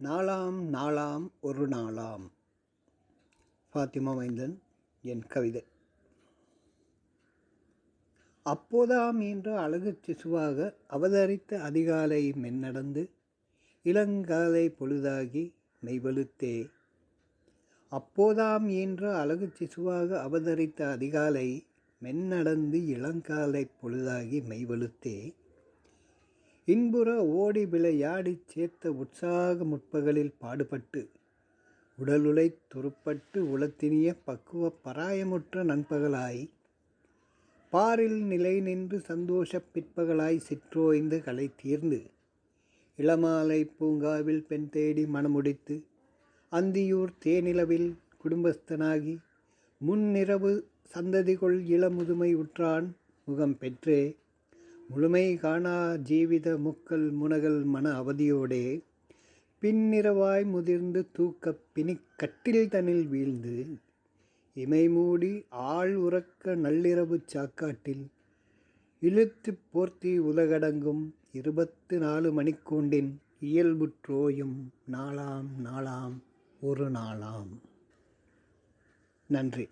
நாளாம் நாளாம் ஒரு நாளாம். ஃபாத்திமா மைந்தன் என் கவிதை. அப்போதாம் என்று அழகு சிசுவாக அவதரித்த அதிகாலை மென்னடந்து இளங்காலை பொழுதாகி மெய்வழுத்தே அப்போதாம் என்று அழகு சிசுவாக அவதரித்த அதிகாலை மென்னடந்து இளங்காலை பொழுதாகி மெய்வழுத்தே இன்புற ஓடி விளையாடிச் சேர்த்த உற்சாக முற்பகலில் பாடுபட்டு உடலுலை துருப்பட்டு உளத்தினிய பக்குவ பராயமுற்ற நண்பகலாய் பாரில் நிலை நின்று சந்தோஷப் பிற்பகலாய் சிற்றோய்ந்து கலை தீர்ந்து இளமாலை பூங்காவில் பெண் தேடி மணமுடித்து அந்தியூர் தேனிலவில் குடும்பஸ்தனாகி முன்னிரவு சந்ததிகொள் இளமுதுமை உற்றான் முகம் பெற்றே முழுமை காணா ஜீவித முக்கல் முனகல் மன அவதியோடே பின்னிரவாய் முதிர்ந்து தூக்கப் பிணிக் கட்டில் தனில் வீழ்ந்து இமை மூடி ஆள் உறக்க நள்ளிரவு சாக்காட்டில் இழுத்து போர்த்தி உலகடங்கும் இருபத்து நாலு மணிக்கூண்டின் இயல்புற்றோயும் நாளாம் நாளாம் ஒரு நாளாம். நன்றி.